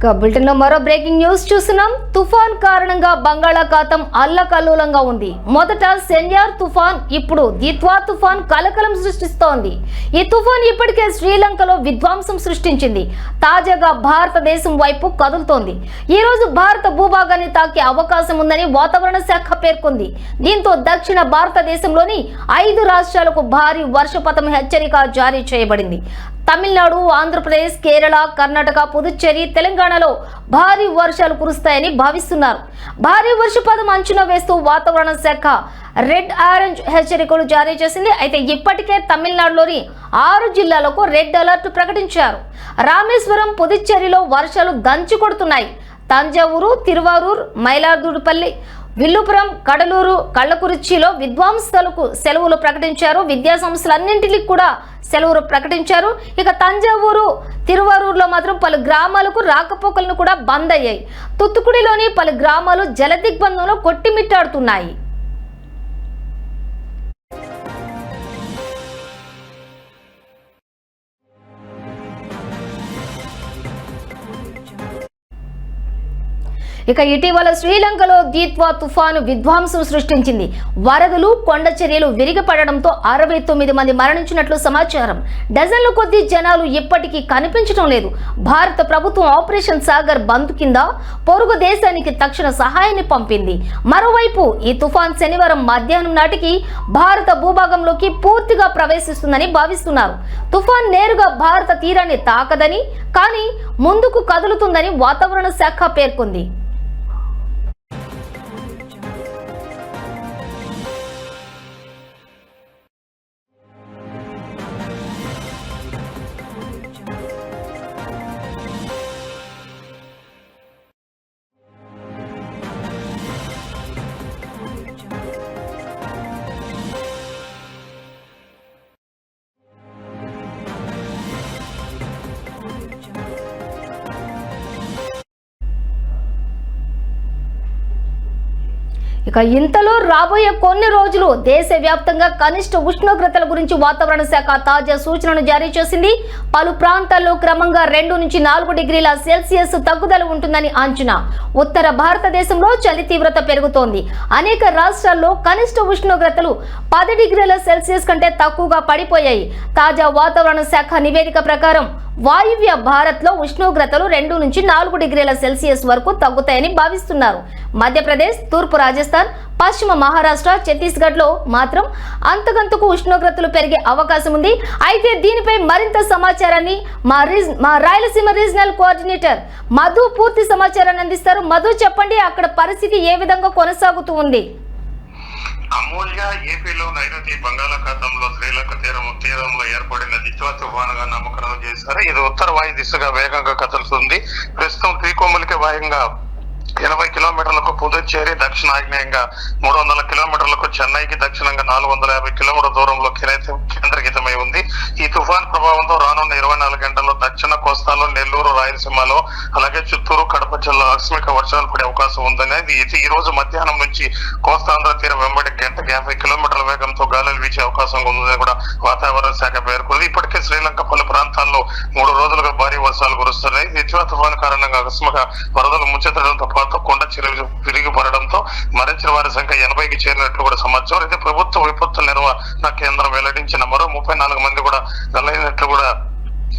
ఇక మరో breaking news చూస్తున్నాం. తుఫాన్ కారణంగా బంగాళాఖాతం అల్లకల్లోలంగా ఉంది. మొదట సెన్యార్ తుఫాన్ ఇప్పుడు దిత్వా తుఫాన్ కలకలం సృష్టిస్తోంది. ఈ తుఫాన్ ఇప్పటికే శ్రీలంకలో విధ్వంసం సృష్టించింది. తాజాగా భారతదేశం వైపు కదులుతోంది. ఈ రోజు భారత భూభాగాన్ని తాకే అవకాశం ఉందని వాతావరణ శాఖ పేర్కొంది. దీంతో దక్షిణ భారతదేశంలోని ఐదు రాష్ట్రాలకు భారీ వర్షపాతం హెచ్చరిక జారీ చేయబడింది. తమిళనాడు ఆంధ్రప్రదేశ్ కేరళ కర్ణాటక పుదుచ్చేరి తెలంగాణలో భారీ వర్షాలు కురుస్తాయని భావిస్తున్నారు. భారీ వర్షపాతం అంచనా వేస్తూ వాతావరణ శాఖ రెడ్ ఆరెంజ్ హెచ్చరికలు జారీ చేసింది. అయితే ఇప్పటికే తమిళనాడులోని ఆరు జిల్లాలకు రెడ్ అలర్ట్ ప్రకటించారు. రామేశ్వరం పుదుచ్చేరిలో వర్షాలు దంచి కొడుతున్నాయి. తంజావూరు తిరువారూర్ మైలార్దుడిపల్లి విల్లుపురం కడలూరు కళ్ళకురిచిలో విద్వాంసులకు సెలవులు ప్రకటించారు. విద్యాసంస్థలన్నింటికి కూడా సెలవులు ప్రకటించారు. ఇక తంజావూరు తిరువారూరులో మాత్రం పలు గ్రామాలకు రాకపోకలను కూడా బంద్ అయ్యాయి తుత్తుకుడిలోని పలు గ్రామాలు జలదిగ్బంధంలో కొట్టిమిట్టాడుతున్నాయి. ఇక ఇటీవల శ్రీలంకలో దీత్వా తుఫాను విధ్వంసం సృష్టించింది. వరదలు కొండ చర్యలు విరిగిపడడంతో అరవై తొమ్మిది మంది మరణించినట్లు సమాచారం. డజన్ల కొద్దీ జనాలు ఇప్పటికీ కనిపించడం లేదు. భారత ప్రభుత్వం ఆపరేషన్ సాగర్ బంద్ కింద పొరుగు దేశానికి తక్షణ సహాయాన్ని పంపింది. మరోవైపు ఈ తుఫాన్ శనివారం మధ్యాహ్నం నాటికి భారత భూభాగంలోకి పూర్తిగా ప్రవేశిస్తుందని భావిస్తున్నారు. తుఫాన్ నేరుగా భారత తీరాన్ని తాకదని కానీ ముందుకు కదులుతుందని వాతావరణ శాఖ పేర్కొంది. ఇక ఇంతలో రాబోయే కొన్ని రోజులు దేశవ్యాప్తంగా కనిష్ట ఉష్ణోగ్రతల గురించి వాతావరణ శాఖ తాజా సూచనను జారీ చేసింది. పలు ప్రాంతాల్లో క్రమంగా రెండు నుంచి నాలుగు డిగ్రీల సెల్సియస్ తగ్గుదల ఉంటుందని అంచనా. ఉత్తర భారతదేశంలో చలి తీవ్రత పెరుగుతోంది. అనేక రాష్ట్రాల్లో కనిష్ట ఉష్ణోగ్రతలు పది డిగ్రీల సెల్సియస్ కంటే తక్కువగా పడిపోయాయి. తాజా వాతావరణ శాఖ నివేదిక ప్రకారం వాయువ్య భారత్లో ఉష్ణోగ్రతలు రెండు నుంచి నాలుగు డిగ్రీల సెల్సియస్ వరకు తగ్గుతాయని భావిస్తున్నారు. మధ్యప్రదేశ్ తూర్పు రాజస్థాన్ పశ్చిమ మహారాష్ట్ర ఛత్తీస్గఢ్లో మాత్రం అంతకంతకు ఉష్ణోగ్రతలు పెరిగే అవకాశం ఉంది. అయితే దీనిపై మరింత సమాచారాన్ని మా రీజ్ మా రాయలసీమ రీజనల్ కోఆర్డినేటర్ మధు పూర్తి సమాచారాన్ని అందిస్తారు. మధు చెప్పండి అక్కడ పరిస్థితి ఏ విధంగా కొనసాగుతూ ఉంది? అమూల్య ఏపీలో నైరుతి బంగాళాఖాతంలో శ్రీలంక తీరం తీరంలో ఏర్పడిన దిత్వా తుఫానుగా నామకరణం చేశారు. ఇది ఉత్తర వాయు దిశగా వేగంగా కదులుతుంది. ప్రస్తుతం త్రికోమలిక వాయంగా ఎనభై కిలోమీటర్లకు పుదుచ్చేరి దక్షిణ ఆగ్నేయంగా మూడు వందల కిలోమీటర్లకు చెన్నైకి దక్షిణంగా నాలుగు వందల యాభై కిలోమీటర్ల దూరంలో కిరైతే కేంద్రీకృతమై ఉంది. ఈ తుఫాన్ ప్రభావంతో రానున్న ఇరవై నాలుగు గంటల్లో దక్షిణ కోస్తాలో నెల్లూరు రాయలసీమలో అలాగే చిత్తూరు కడప జిల్లా ఆకస్మిక వర్షాలు పడే అవకాశం ఉందనేది ఇది ఈ రోజు మధ్యాహ్నం నుంచి కోస్తాంధ్ర తీరం వెంబడి గంటకి యాభై కిలోమీటర్ల వేగంతో గాలులు వీచే అవకాశం ఉందని కూడా వాతావరణ శాఖ పేర్కొంది. ఇప్పటికే శ్రీలంక పలు ప్రాంతాల్లో మూడు రోజులుగా భారీ వర్షాలు కురుస్తున్నాయి. నిత్యా తుఫాను కారణంగా ఆకస్మిక వరదలు ముంచెత్తడంతో పాటు కొండ చెరువులు విరిగి పడడంతో మరణించిన వారి సంఖ్య ఎనభైకి చేరినట్లు కూడా సమాచారం. అయితే ప్రభుత్వ విపత్తు నిర్వహణ కేంద్రం వెల్లడించిన మరో ముప్పై నాలుగు మంది కూడా గల్లైనట్లు కూడా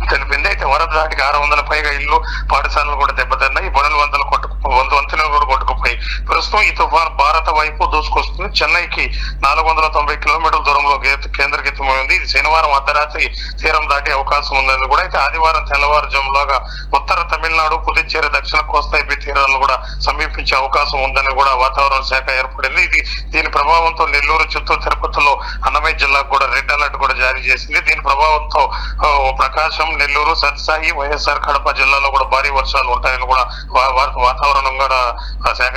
తెలిపింది అయితే వరద దాటికి ఆరు వందల పైగా ఇల్లు పాఠశాలలు కూడా దెబ్బతిన్నాయి. బొనలు వందలు కొట్టుకు వంద వంతెనలు కూడా కొట్టుకుపోయి ప్రస్తుతం ఈ తుఫాన్ భారత వైపు దూసుకొస్తుంది. చెన్నైకి నాలుగు వందల తొంభై కిలోమీటర్ల దూరంలో గే- కేంద్రీకృతమైంది ఇది శనివారం అర్ధరాత్రి తీరం దాటే అవకాశం ఉందని కూడా అయితే ఆదివారం తెల్లవారుజాములాగా ఉత్తర తమిళనాడు పుదుచ్చేరి దక్షిణ కోస్తా ఏపీ తీరాలను కూడా సమీపించే అవకాశం ఉందని కూడా వాతావరణ శాఖ ఏర్పడింది. ఇది దీని ప్రభావంతో నెల్లూరు చిత్తూరు తిరుపతిలో అన్నమయ్య జిల్లాకు కూడా రెడ్ అలర్ట్ కూడా జారీ చేసింది. దీని ప్రభావంతో ప్రకాశం ప్రకాశం నెల్లూరు సత్సాయి వైఎస్ఆర్ కడప జిల్లాలో కూడా భారీ వర్షాలు ఉంటాయని కూడా వాతావరణం కూడా శాఖ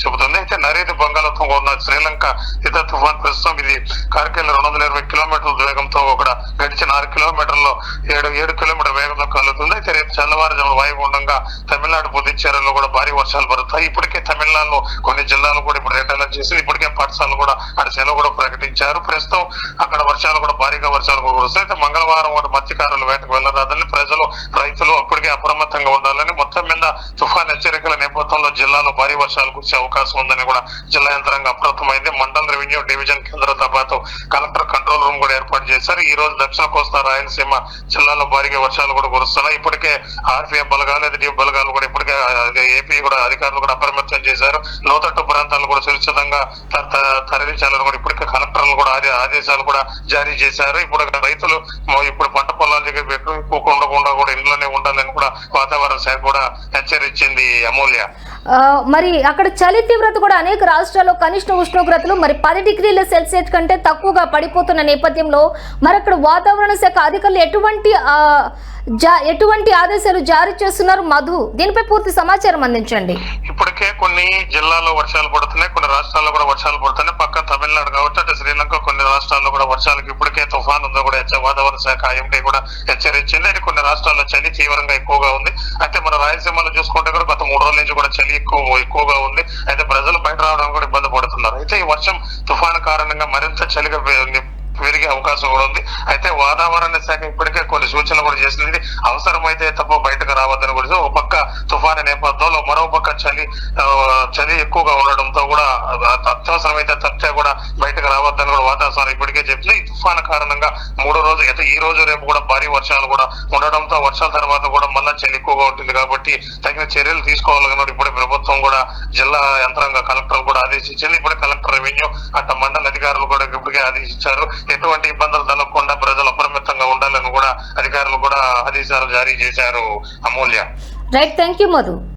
చెబుతుంది. అయితే నరేది బంగాళాఖాతం ఉన్న శ్రీలంక ఇతర తుఫాన్ ప్రస్తుతం ఇది కార్కెల్ రెండు వందల ఇరవై కిలోమీటర్ల వేగంతో కూడా గడిచిన ఆరు కిలోమీటర్లో ఏడు ఏడు కిలోమీటర్ వేగంతో కలుగుతుంది అయితే రేపు తెల్లవారుజాము వాయుగుండంగా తమిళనాడు పుదుచ్చేరిలో కూడా భారీ వర్షాలు పడతాయి. ఇప్పటికే తమిళనాడులో కొన్ని జిల్లాలు కూడా ఇప్పుడు రెడ్ అలర్ట్ చేసి ఇప్పటికే పాఠశాలలు కూడా అక్కడ సెలవు కూడా ప్రకటించారు. ప్రస్తుతం అక్కడ వర్షాలు కూడా భారీగా వర్షాలు కూడా కురుస్తాయి అయితే మంగళవారం కూడా మత్స్యకారులు వేటకు వెళ్ళరాదని ప్రజలు రైతులు అప్పటికే అప్రమత్తంగా ఉండాలని మొత్తం మీద తుఫాన్ హెచ్చరికల నేపథ్యంలో జిల్లాలో భారీ వర్షాలు కురిసే అవకాశం ఉందని కూడా జిల్లా యంత్రాంగం అప్రమత్తమైంది. మండల రెవెన్యూ డివిజన్ కేంద్రంతో పాటు కలెక్టర్ కంట్రోల్ రూమ్ కూడా ఏర్పాటు చేశారు. ఈ రోజు దక్షిణ కోస్తా రాయలసీమ జిల్లాలో భారీగా వర్షాలు కూడా కురుస్తున్నాయి. ఇప్పటికే ఆర్పీఎఫ్ బలగాలు ఎదుటి బలగాలు కూడా ఇప్పటికే ఏపీ కూడా అధికారులు కూడా అప్రమత్తం చేశారు. లోతట్టు ప్రాంతాలు కూడా సురక్షితంగా తరలించాలని కూడా ఇప్పటికే కలెక్టర్లు కూడా ఆదేశాలు కూడా జారీ చేశారు. ఇప్పుడు రైతులు ఇప్పుడు పంట పొలాల దగ్గర ఎక్కువ ఉండకుండా కూడా ఇంట్లోనే ఉండాలని కూడా వాతావరణ శాఖ కూడా హెచ్చరించింది అమూల్య. మరి అక్కడ చలి తీవ్రత కూడా అనేక రాష్ట్రాల్లో కనిష్ట ఉష్ణోగ్రతలు మరి పది డిగ్రీల సెల్సియస్ కంటే తక్కువగా పడిపోతున్న నేపథ్యంలో మరి అక్కడ వాతావరణ శాఖ అధికారులు ఎటువంటి ఎటువంటి ఆదేశాలు జారీ చేస్తున్నారు? మధు దీనిపై పూర్తి సమాచారం అందించండి. ఇప్పటికే కొన్ని జిల్లాల్లో వర్షాలు పడుతున్నాయి కొన్ని రాష్ట్రాల్లో కూడా వర్షాలు పడుతున్నాయి. పక్క తమిళనాడు కాబట్టి అటు శ్రీలంక రాష్ట్రాల్లో కూడా వర్షాలకు ఇప్పటికే తుఫాన్ ఉందో కూడా హెచ్చ- వాతావరణ శాఖ ఐఎండీ కూడా హెచ్చరించింది. అంటే కొన్ని రాష్ట్రాల్లో చలి తీవ్రంగా ఎక్కువగా ఉంది. అయితే మన రాయలసీమలో చూసుకుంటే కూడా గత మూడు రోజుల నుంచి కూడా చలి ఎక్కువ ఎక్కువగా ఉంది. అయితే ప్రజలు బయట రావడం కూడా ఇబ్బంది పడుతున్నారు. అయితే ఈ వర్షం తుఫాను కారణంగా మరింత చలిగా పెరిగే అవకాశం కూడా ఉంది. అయితే వాతావరణ శాఖ ఇప్పటికే కొన్ని సూచనలు కూడా చేసింది. అవసరమైతే తప్ప బయటకు రావద్దని కూడా ఒక పక్క తుఫాను నేపథ్యంలో మరో పక్క చలి చలి ఎక్కువగా ఉండడంతో కూడా అత్యవసరమైతే తప్పితే కూడా బయటకు రావద్దని కూడా వాతావరణం ఇప్పటికే చెప్తుంది ఈ తుఫాను కారణంగా మూడో రోజు అయితే ఈ రోజు రేపు కూడా భారీ వర్షాలు కూడా ఉండడంతో వర్షాల తర్వాత కూడా మళ్ళా చలి ఎక్కువగా ఉంటుంది కాబట్టి తగిన చర్యలు తీసుకోవాలని ఇప్పుడే ప్రభుత్వం కూడా జిల్లా యంత్రాంగ కలెక్టర్ కూడా ఆదేశించింది. ఇప్పుడే కలెక్టర్ రెవెన్యూ అట్ట మండల అధికారులు కూడా ఇప్పటికే ఆదేశించారు. ఎటువంటి ఇబ్బందులు తలకుండా ప్రజలు అప్రమత్తంగా ఉండాలని కూడా అధికారులు కూడా ఆదేశాలు జారీ చేశారు Amulya. Right thank you Madhu